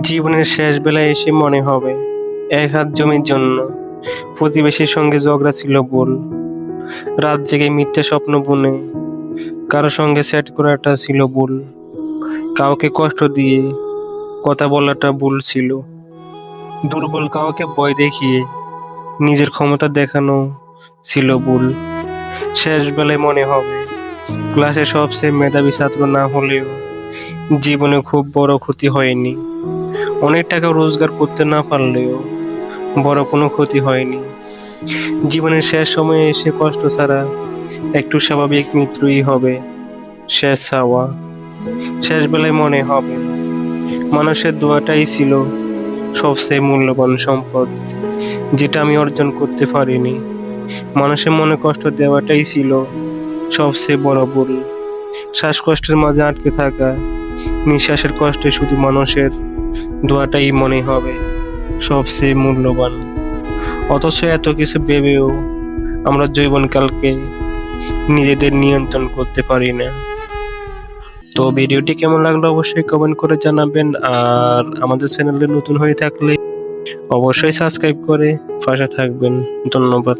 জীবনের শেষ বেলায় এসে মনে হবে, এক হাত জমির জন্য। প্রতিবেশীর সঙ্গে ঝগড়া ছিল ভুল। রাত জেগে মিথ্যে স্বপ্ন বুনে, কারও সঙ্গে সেট করাটা ছিল ভুল। কাউকে কষ্ট দিয়ে কথা বলাটা ভুল ছিল। দুর্বল কাউকে ভয় দেখিয়ে নিজের ক্ষমতা দেখানো ছিল ভুল। শেষ বেলায় মনে হবে ক্লাসে সবচেয়ে মেধাবী ছাত্র না হলেও জীবনে খুব বড় ক্ষতি হয়নি। অনেক টাকা রোজগার করতে না পারলেও বড় কোনো ক্ষতি হয়নি। জীবনের শেষ সময়ে এসে কষ্ট ছাড়া একটু স্বাভাবিক মৃত্যুই হবে, শেষ চাওয়া শেষ বেলায় মনে হবে, মানুষের দোয়াটাই ছিল সবচেয়ে মূল্যবান সম্পদ, যেটা আমি অর্জন করতে পারিনি। মানুষের মনে কষ্ট দেওয়াটাই ছিল সবচেয়ে বড় ভুল। শ্বাসকষ্টের মাঝে আটকে থাকা, নিঃশ্বাসের কষ্টে শুধু মানুষের দোয়াটাই মনে হবে, সবচেয়ে মূল্যবান। অথচ এত কিছু ভেবেও আমরা জীবনকালকে নিজেদের নিয়ন্ত্রণ করতে পারি না। তো ভিডিওটি কেমন লাগল অবশ্যই কমেন্ট করে জানাবেন, আর আমাদের চ্যানেলে নতুন হয়ে থাকলে অবশ্যই সাবস্ক্রাইব করে পাশে থাকবেন। ধন্যবাদ।